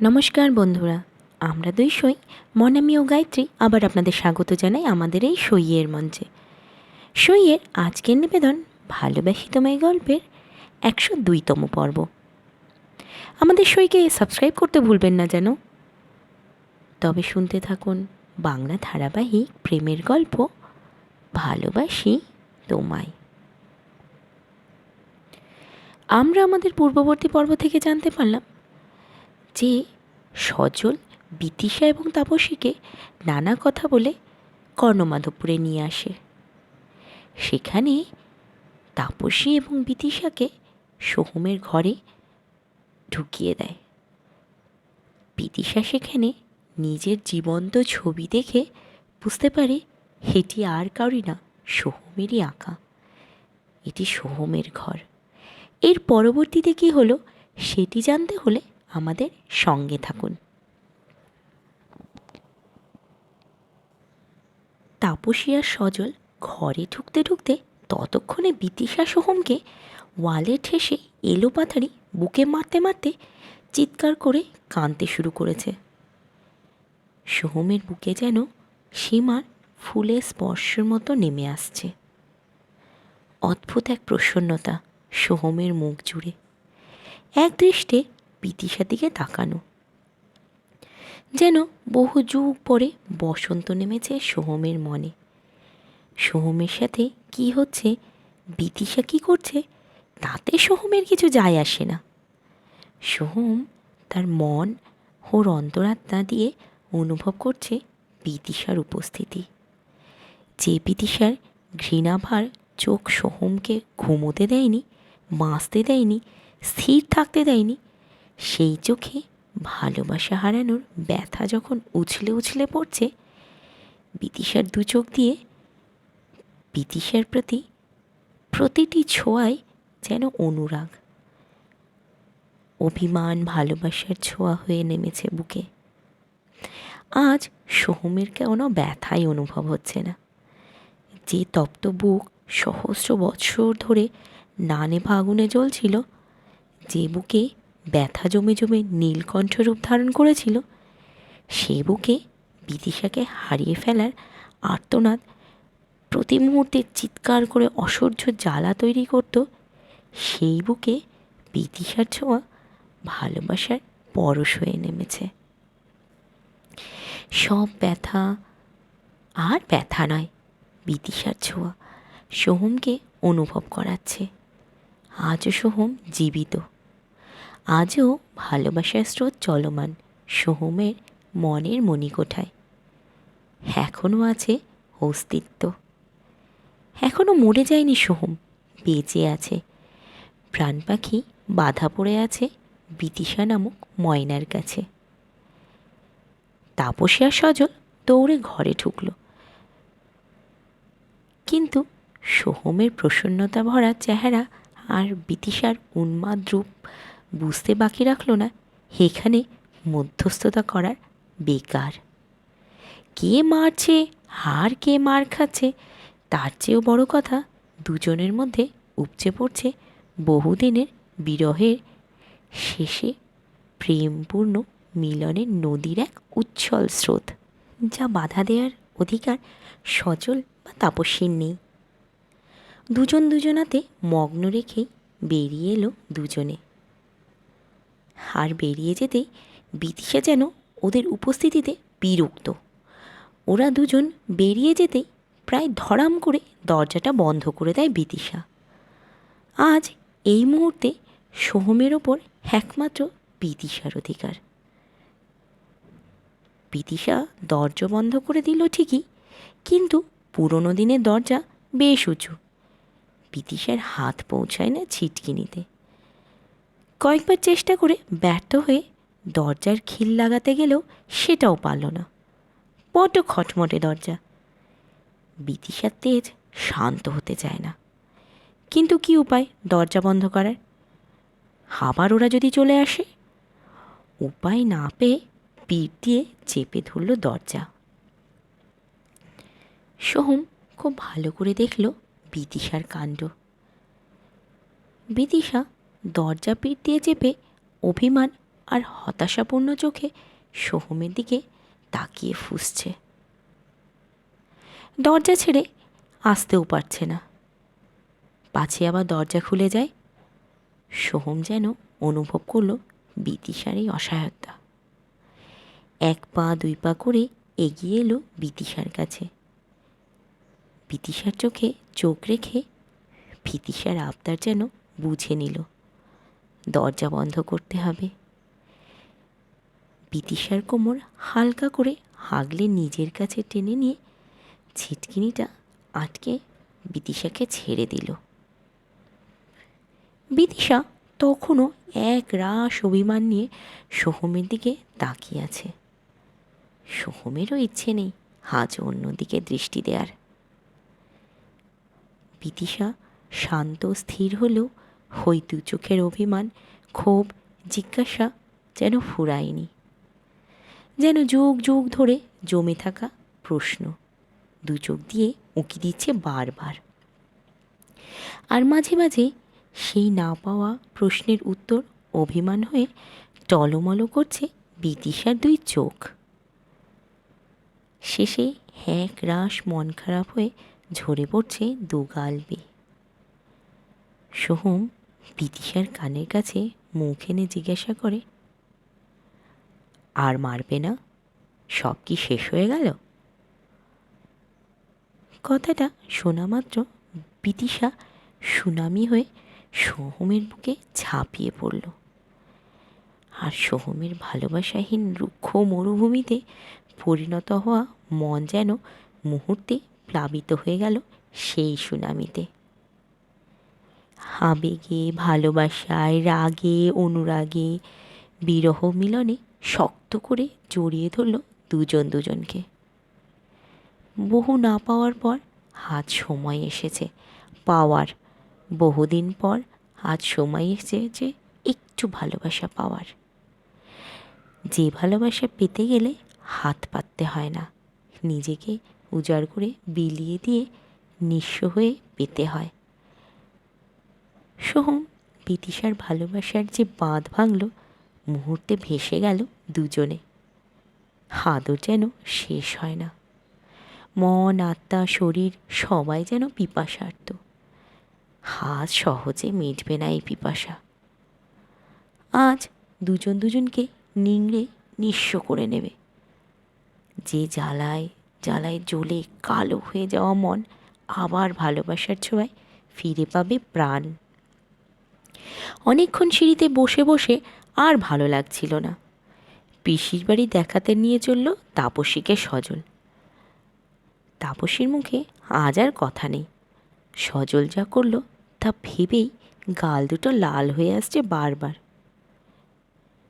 নমস্কার বন্ধুরা, আমরা দুই সই মনামি ও গায়ত্রী আবার আপনাদের স্বাগত জানাই আমাদের এই সইয়ের মঞ্চে। সইয়ের আজকের নিবেদন ভালোবাসি তোমায় গল্পের একশো দুইতম পর্ব। আমাদের সইকে সাবস্ক্রাইব করতে ভুলবেন না যেন। তবে শুনতে থাকুন বাংলা ধারাবাহিক প্রেমের গল্প ভালোবাসি তোমায়। আমরা আমাদের পূর্ববর্তী পর্ব থেকে জানতে পারলাম যে সজল, বিতিশা এবং তাপসীকে নানা কথা বলে কর্ণমাধবপুরে নিয়ে আসে। সেখানে তাপসী এবং বিতিশাকে সোহমের ঘরে ঢুকিয়ে দেয়। বিতিশা সেখানে নিজের জীবন্ত ছবি দেখে বুঝতে পারে এটি আর কারই না, সোহমেরই আঁকা। এটি সোহমের ঘর। এর পরবর্তীতে কী হলো সেটি জানতে হলে আমাদের সঙ্গে থাকুন। তাপসী আর সজল ঘরে ঢুকতে ঢুকতে ততক্ষণে বিতিশা সোহমকে ওয়ালে ঠেসে এলো পাথারি বুকে মারতে মারতে চিৎকার করে কাঁদতে শুরু করেছে। সোহমের বুকে যেন সীমার ফুলের স্পর্শের মতো নেমে আসছে। অদ্ভুত এক প্রসন্নতা সোহমের মুখ জুড়ে। এক দৃষ্টে বিতিশার দিকে তাকানো। যেন বহু যুগ পরে বসন্ত নেমেছে সোহমের মনে। সোহমের সাথে কি হচ্ছে বিতিশা কি করছে, তাতে সোহমের কিছু যায় আসে না। সোহম তার মন ওর অন্তরাত্মা দিয়ে অনুভব করছে বিতিশার উপস্থিতি। যে বিতিশার ঘৃণাভার চোখ সোহমকে ঘুমোতে দেয়নি, বাঁচতে দেয়নি, স্থির থাকতে দেয়নি সেই চোখে ভালোবাসা হারানোর ব্যথা যখন উছলে উছলে পড়ছে বিতিশার দু চোখ দিয়ে বিতিশার প্রতি প্রতিটি ছোঁয়ায় যেন অনুরাগ। অভিমান ভালোবাসার ছোঁয়া হয়ে নেমেছে বুকে। আজ সোহমের কোনো ব্যথাই অনুভব হচ্ছে না? যে তপ্ত বুক সহস্র বৎসর ধরে নানে ফাগুনে জ্বলছিল, যে বুকে ব্যথা জমে জমে নীলকণ্ঠ রূপ ধারণ করেছিল। সে বুকে বিদিশাকে হারিয়ে ফেলার আর্তনাদ প্রতি মুহূর্তে চিৎকার করে অসহ্য জ্বালা তৈরি করত, সেই বুকে বিদিশার ছোঁয়া ভালোবাসার পরশ হয়ে নেমেছে। সব ব্যথা আর ব্যথা নয়, বিদিশার ছোঁয়া সোহমকে অনুভব করাচ্ছে। আজও সোহম জীবিত। আজও ভালোবাসার স্রোত চলমান সোহমের মনের মণিকোঠায়। এখনও আছে অস্তিত্ব। এখনও মরে যায়নি সোহম, বেঁচে আছে। প্রাণ পাখি বাধা পড়ে আছে বিতিশা নামক ময়নার কাছে। তাপসী আর সজল দৌড়ে ঘরে ঢুকল। কিন্তু সোহমের প্রসন্নতা ভরা চেহারা আর বিতিশার উন্মাদ রূপ বুঝতে বাকি রাখল না, এখানে মধ্যস্থতা করার বেকার। কে মারছে, আর কে মার খাচ্ছে, তার চেয়েও বড় কথা দুজনের মধ্যে উপচে পড়ছে বহুদিনের বিরহের শেষে প্রেমপূর্ণ মিলনের নদীর এক উচ্ছল স্রোত, যা বাধা দেওয়ার অধিকার সজল বা তাপস্বীর নেই। দুজন দুজনাতে মগ্ন রেখেই বেরিয়ে এলো দুজনে। আর বেরিয়ে যেতেই বিদিশা যেন ওদের উপস্থিতিতে বিরক্ত। ওরা দুজন বেরিয়ে যেতেই প্রায় ধরাম করে দরজাটা বন্ধ করে দেয় বিদিশা। আজ এই মুহূর্তে সোহমের ওপর একমাত্র বিদিশার অধিকার। বিদিশা দরজা বন্ধ করে দিল ঠিকই, কিন্তু পুরনো দিনের দরজা বেশ উঁচু। বিদিশার হাত পৌঁছায় না ছিটকি নিতে কয়েকবার চেষ্টা করে ব্যর্থ হয়ে দরজার খিল লাগাতে গেলেও সেটাও পারল না। বড্ড খটমটে দরজা। বিদিশার তেজ শান্ত হতে চায় না। কিন্তু কি উপায় দরজা বন্ধ করার? আবার ওরা যদি চলে আসে? উপায় না পেয়ে পিঠ দিয়ে চেপে ধরল দরজা। সোহম খুব ভালো করে দেখল বিদিশার কাণ্ড। বিদিশা দরজা পিঠ দিয়ে চেপে অভিমান আর হতাশাপূর্ণ চোখে সোহমের দিকে তাকিয়ে ফুসছে। দরজা ছেড়ে আসতেও পারছে না। পাছে আবার দরজা খুলে যায়। সোহম যেন অনুভব করল বিতিশার এই অসহায়তা। এক পা, দুই পা করে এগিয়ে এলো বিতিশার কাছে। বিতিশার চোখে চোখ রেখে ভীতিশার আবদার যেন বুঝে নিল। দরজা বন্ধ করতে হবে। বিতিশার কোমর হালকা করে হাগলে নিজের কাছে টেনে নিয়ে ছিটকিনিটা আটকে বিতিশাকে ছেড়ে দিল। বিতিশা তখনও এক রাস অভিমান নিয়ে সোহমের দিকে তাকিয়ে আছে। সোহমেরও ইচ্ছে নেই আজ অন্যদিকে দৃষ্টি দেওয়ার বিতিশা শান্ত স্থির হলেও হইতু চোখের অভিমান, ক্ষোভ, জিজ্ঞাসা যেন ফুরায়নি। যেন যুগ যুগ ধরে জমে থাকা প্রশ্ন, দু চোখ দিয়ে উঁকি দিচ্ছে বারবার। আর মাঝে মাঝে সেই না পাওয়া প্রশ্নের উত্তর অভিমান হয়ে টলমল করছে বিদিশার দুই চোখ। শেষে এক রাস মন খারাপ হয়ে ঝরে পড়ছে দু গাল বেয়ে। সোহম বিদিশার কানের কাছে মুখ এনে জিজ্ঞাসা করে, আর মারবে না? সব কি শেষ হয়ে গেল? কথাটা শোনা মাত্র বিদিশা সুনামি হয়ে সোহমের বুকে ঝাঁপিয়ে পড়ল। আর সোহমের ভালোবাসাহীন রুক্ষ মরুভূমিতে পরিণত হওয়া মন যেন মুহূর্তে প্লাবিত হয়ে গেল সেই সুনামিতে। আবেগে, ভালোবাসায়, রাগে, অনুরাগে বিরহ মিলনে শক্ত করে জড়িয়ে ধরল দুজন দুজনকে। বহু না পাওয়ার পর আজ সময় এসেছে। পাওয়ার, বহুদিন পর আজ সময় এসেছে একটু ভালোবাসা পাওয়ার। যে ভালোবাসা পেতে গেলে হাত পাততে হয় না। নিজেকে উজাড় করে বিলিয়ে দিয়ে নিঃস্ব হয়ে পেতে হয়। সোহম বিদিশার ভালোবাসার যে বাঁধ ভাঙল, মুহূর্তে ভেসে গেল দুজনে। হাদর যেন শেষ হয় না। মন, আত্মা, শরীর সবাই যেন পিপাসার্থ। হাত সহজে মিটবে না এই পিপাসা। আজ দুজন দুজনকে নিংড়ে নিঃস্ব করে নেবে। যে জ্বালায় জ্বালায় জ্বলে কালো হয়ে যাওয়া মন আবার ভালোবাসার ছোঁয়ায় ফিরে পাবে প্রাণ। অনেকক্ষণ সিঁড়িতে বসে বসে আর ভালো লাগছিল না। পিসির বাড়ি দেখাতে নিয়ে চলল তাপসীকে সজল। তাপসীর মুখে আজ আর কথা নেই। সজল যা করল তা ভেবেই গাল দুটো লাল হয়ে আসছে বারবার।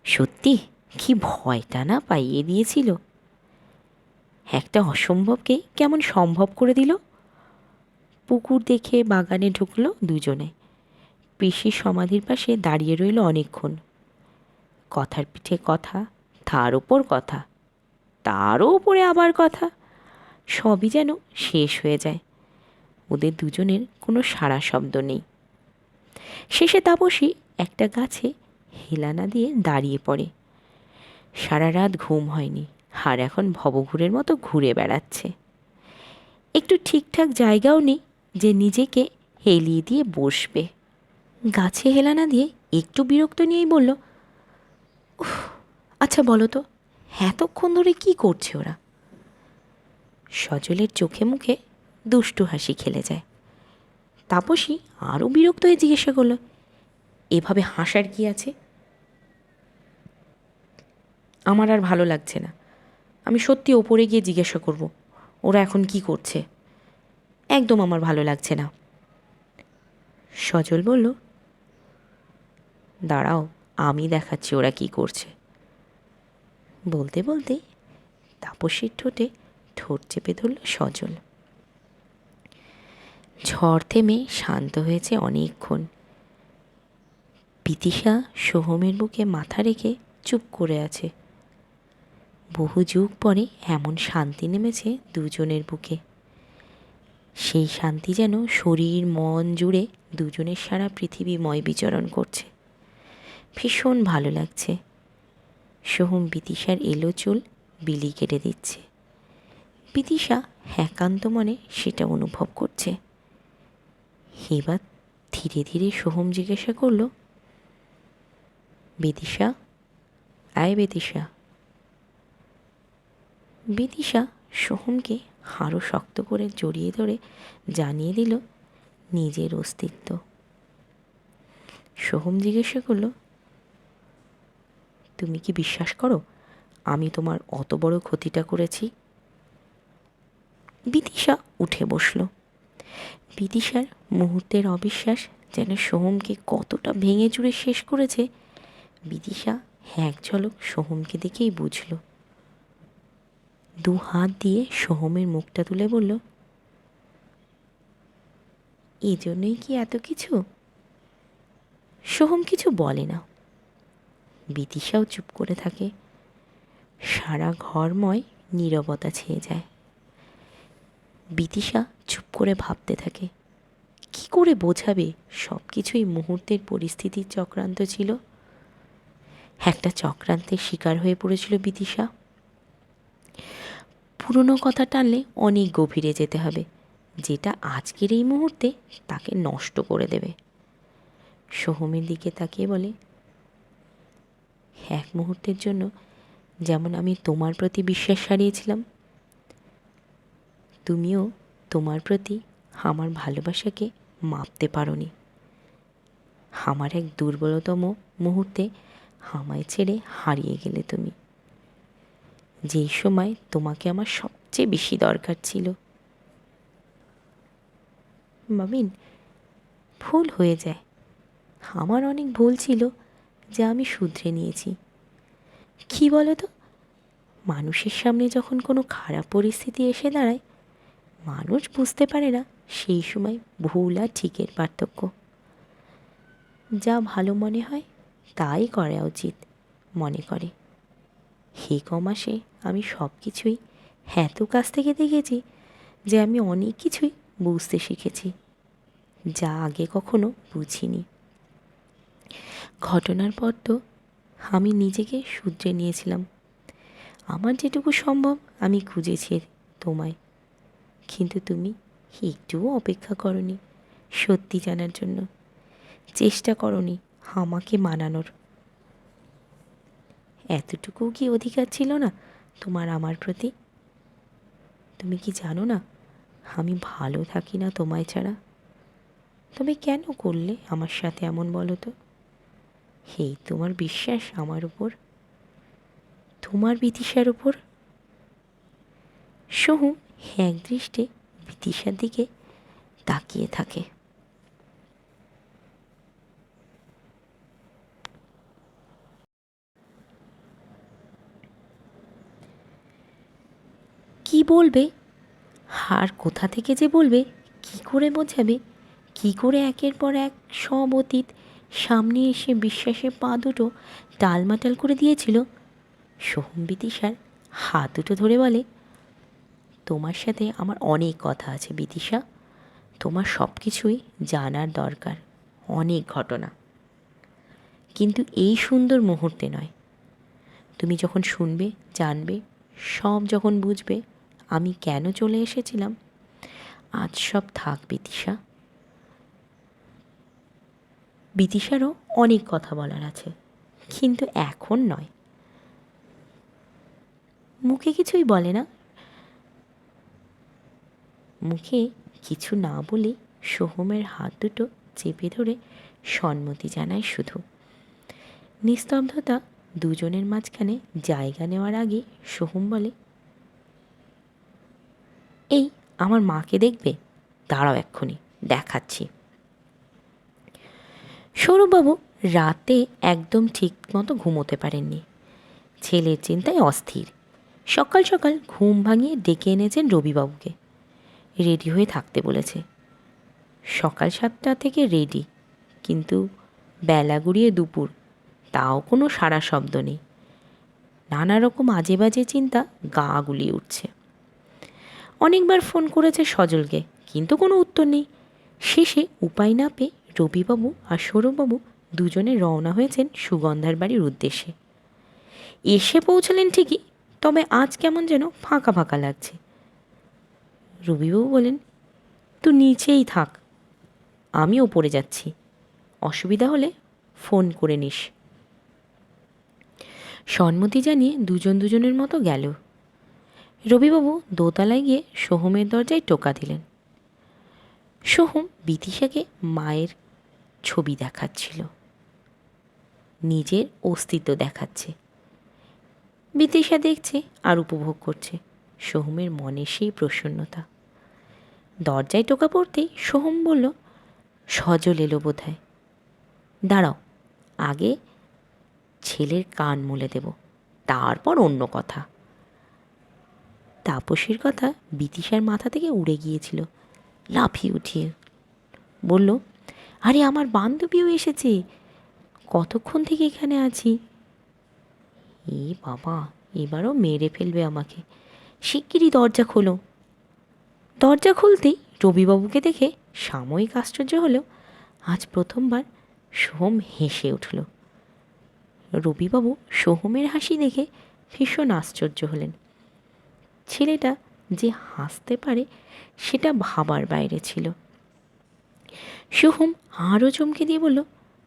সত্যি? কি ভয়টা না পাইয়ে দিয়েছিল? একটা অসম্ভবকে কেমন সম্ভব করে দিল? পুকুর দেখে বাগানে ঢুকলো দুজনে। পিসির সমাধির পাশে দাঁড়িয়ে রইল অনেকক্ষণ। কথার পিঠে কথা, তার ওপর কথা, তারও ওপরে আবার কথা, সবই যেন শেষ হয়ে যায়। ওদের দুজনের কোনো সারা শব্দ নেই। শেষে তাপসী একটা গাছে হেলানা দিয়ে দাঁড়িয়ে পড়ে। সারা রাত ঘুম হয়নি আর এখন ভবঘুরের মতো ঘুরে বেড়াচ্ছে। একটু ঠিকঠাক জায়গাও নেই যে নিজেকে হেলিয়ে দিয়ে বসবে। গাছে হেলানা দিয়ে একটু বিরক্ত নিয়েই বলল আচ্ছা বলো তো, এতক্ষণ ধরে কি করছে ওরা? সজলের চোখে মুখে দুষ্টু হাসি খেলে যায়। তাপসী আরও বিরক্ত হয়ে জিজ্ঞাসা করল, এভাবে হাসার কি আছে? আমার আর ভালো লাগছে না। আমি সত্যি ওপরে গিয়ে জিজ্ঞাসা করব, ওরা এখন কি করছে? একদম আমার ভালো লাগছে না। সজল বলল দাঁড়াও, আমি দেখাচ্ছি ওরা কি করছে। বলতে বলতে তাপসীর ঠোঁটে ঠোঁট চেপে ধরল সজল। ঝড় থেমে শান্ত হয়েছে অনেকক্ষণ। বিদিশা সোহমের বুকে মাথা রেখে চুপ করে আছে। বহু যুগ পরে এমন শান্তি নেমেছে দুজনের বুকে। সেই শান্তি যেন শরীর, মন জুড়ে দুজনের সারা পৃথিবীময় বিচরণ করছে। ভীষণ ভালো লাগছে। সোহম বিদিশার এলো চুল বিলি কেটে দিচ্ছে। বিদিশা একান্ত মনে সেটা অনুভব করছে। এবার ধীরে ধীরে সোহম জিজ্ঞাসা করল, বিদিশা? আয় বিদিশা। বিদিশা সোহমকে আরও শক্ত করে জড়িয়ে ধরে জানিয়ে দিল, নিজের অস্তিত্ব। সোহম জিজ্ঞাসা করল তুমি কি বিশ্বাস করো? আমি তোমার অত বড় ক্ষতিটা করেছি? বিদিশা উঠে বসল। বিদিশার মুহূর্তের অবিশ্বাস যেন সোহমকে কতটা ভেঙে চুরে শেষ করেছে, বিদিশা এক ঝলক সোহমকে দেখেই বুঝল। দু হাত দিয়ে সোহমের মুখটা তুলে বলল, এজন্যই কি এত কিছু? সোহম কিছু বলে না। বিদিশাও চুপ করে থাকে। সারা ঘরময় নীরবতা ছেয়ে যায়। বিতিশা চুপ করে ভাবতে থাকে, কি করে বোঝাবে? সব কিছুই মুহূর্তের পরিস্থিতির চক্রান্ত ছিল। একটা চক্রান্তের শিকার হয়ে পড়েছিল বিতিশা পুরনো কথা টানলে অনেক গভীরে যেতে হবে। যেটা আজকের এই মুহূর্তে তাকে নষ্ট করে দেবে। সোহমের দিকে তাকিয়ে বলে এক মুহূর্তের জন্য যেমন আমি তোমার প্রতি বিশ্বাস হারিয়েছিলাম, তুমিও তোমার প্রতি আমার ভালোবাসাকে মাপতে পারোনি। আমার এক দুর্বলতম মুহূর্তে আমায় ছেড়ে হারিয়ে গেলে তুমি। যেই সময় তোমাকে আমার সবচেয়ে বেশি দরকার ছিল। মামিন, ভুল হয়ে যায়। আমার অনেক ভুল ছিল। যা আমি শুধরে নিয়েছি। কী বলো তো মানুষের সামনে যখন কোনো খারাপ পরিস্থিতি এসে দাঁড়ায়, মানুষ বুঝতে পারে না সেই সময় ভুল আর ঠিকের পার্থক্য। যা ভালো মনে হয়, তাই করা উচিত, মনে করে। হে কমাসে, আমি সব কিছুই এত কাছ থেকে দেখেছি যে আমি অনেক কিছুই বুঝতে শিখেছি, যা আগে কখনো বুঝিনি। ঘটনার পর তো আমি নিজেকে শুধরে নিয়েছিলাম। আমার যেটুকু সম্ভব, আমি খুঁজেছি তোমায়। কিন্তু তুমি একটুও অপেক্ষা করনি সত্যি জানার জন্য। চেষ্টা করনি আমাকে মানানোর। এতটুকু কি অধিকার ছিল না তোমার আমার প্রতি? তুমি কি জানো না আমি ভালো থাকি না তোমায় ছাড়া? তবে কেন করলে আমার সাথে এমন বলো তো? এই তোমার বিশ্বাস আমার উপর? তোমার বিতিশার উপর? এক দৃষ্টে বিতিশার দিকে তাকিয়ে থাকে। কি বলবে? আর কোথা থেকে যে বলবে? কি করে বোঝাবে? কি করে একের পর এক সব অতীত সামনে এসে বিশ্বাসে পা দুটো টালমাটাল করে দিয়েছিল। সোহম বিদিশার হাত দুটো ধরে বলে, তোমার সাথে আমার অনেক কথা আছে বিদিশা তোমার সব কিছুই জানার দরকার। অনেক ঘটনা। কিন্তু এই সুন্দর মুহূর্তে নয়। তুমি যখন শুনবে, জানবে, সব যখন বুঝবে, আমি কেন চলে এসেছিলাম? আজ সব থাক বিদিশা বিদিশারও অনেক কথা বলার আছে, কিন্তু এখন নয়। মুখে কিছুই বলে না। মুখে কিছু না বলে সোহমের হাত দুটো চেপে ধরে সম্মতি জানায় শুধু। নিস্তব্ধতা দুজনের মাঝখানে জায়গা নেওয়ার আগে সোহম বলে, এই, আমার মাকে দেখবে? দাঁড়াও এক্ষুনি, দেখাচ্ছি। সৌরভবাবু রাতে একদম ঠিক মতো ঘুমোতে পারেননি। ছেলের চিন্তায় অস্থির। সকাল সকাল ঘুম ভাঙিয়ে ডেকে এনেছেন রবিবাবুকে। রেডি হয়ে থাকতে বলেছে। সকাল সাতটা থেকে রেডি, কিন্তু বেলা গড়িয়ে দুপুর, তাও কোনো সারা শব্দ নেই। নানা রকম আজে বাজে চিন্তা গা গুলিয়ে উঠছে। অনেকবার ফোন করেছে সজলকে, কিন্তু কোনো উত্তর নেই। শেষে উপায় না পেয়ে রবিবাবু আর সৌরভবাবু দুজনে রওনা হয়েছেন সুগন্ধার বাড়ির উদ্দেশ্যে। এসে পৌঁছলেন ঠিকই, তবে আজ কেমন যেন ফাঁকা ফাঁকা লাগছে। রবিবাবু বলেন তুই নিচেই থাক, আমি ওপরে যাচ্ছি। অসুবিধা হলে ফোন করে নিস। সম্মতি জানিয়ে দুজন দুজনের মতো গেল। রবিবাবু দোতলায় গিয়ে সোহমের দরজায় টোকা দিলেন। সোহম বিতিশাকে মায়ের ছবি দেখাচ্ছিল। নিজের অস্তিত্ব দেখাচ্ছে। বিদিশা দেখছে আর উপভোগ করছে। সোহমের মনে সেই প্রসন্নতা। দরজায় টোকা পড়তেই সোহম বলল, সজল এলো বোধহয়। দাঁড়াও, আগে ছেলের কান মুলে দেব, তারপর অন্য কথা। তাপসীর কথা বিতিশার মাথা থেকে উড়ে গিয়েছিল। লাফিয়ে উঠিয়ে বলল আরে, আমার বান্ধবীও এসেছে। কতক্ষণ থেকে এখানে আছি? এ বাবা, এবারও মেরে ফেলবে আমাকে। শিগগিরই দরজা খোলো। দরজা খুলতেই রবিবাবুকে দেখে সাময়িক আশ্চর্য হলেও আজ প্রথমবার সোহম হেসে উঠল। রবিবাবু সোহমের হাসি দেখে ভীষণ আশ্চর্য হলেন। ছেলেটা যে হাসতে পারে, সেটা ভাবার বাইরে ছিল। সোহম আরও চমকে দিয়ে বলল,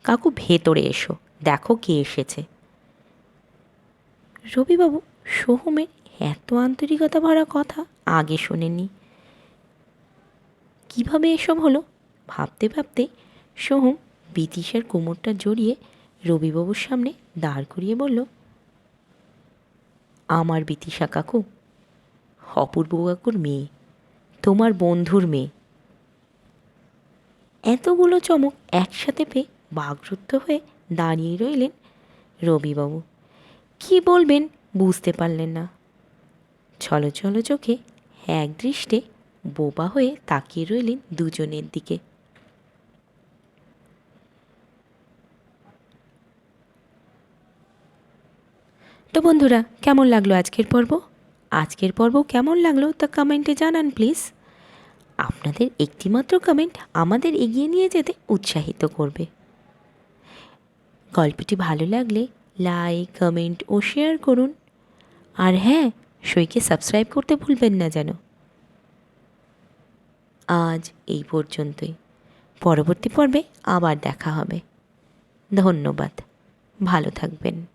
কাকু, ভেতরে এসো, দেখো কে এসেছে। রবিবাবু সোহমের এত আন্তরিকতা ভরা কথা আগে শোনেননি। কীভাবে এসব হলো? ভাবতে ভাবতে সোহম বিতিশার কোমরটা জড়িয়ে রবিবাবুর সামনে দাঁড় করিয়ে বলল, আমার বিতিশা কাকু, অপূর্ব কাকুর মেয়ে, তোমার বন্ধুর মেয়ে এতগুলো চমক একসাথে পেয়ে বাগরুদ্ধ হয়ে দাঁড়িয়ে রইলেন রবিবাবু। কি বলবেন বুঝতে পারলেন না। ছলো ছলো চোখে এক দৃষ্টে বোবা হয়ে তাকিয়ে রইলেন দুজনের দিকে। তো বন্ধুরা, কেমন লাগল আজকের পর্ব? আজকের পর্ব কেমন লাগল তা কমেন্টে জানান প্লিজ। আপনাদের একটিমাত্র কমেন্ট আমাদের এগিয়ে নিয়ে যেতে উৎসাহিত করবে। গল্পটি ভালো লাগলে লাইক কমেন্ট ও শেয়ার করুন। আর হ্যাঁ সইকে সাবস্ক্রাইব করতে ভুলবেন না যেন। আজ এই পর্যন্তই। পরবর্তী পর্বে আবার দেখা হবে। ধন্যবাদ। ভালো থাকবেন।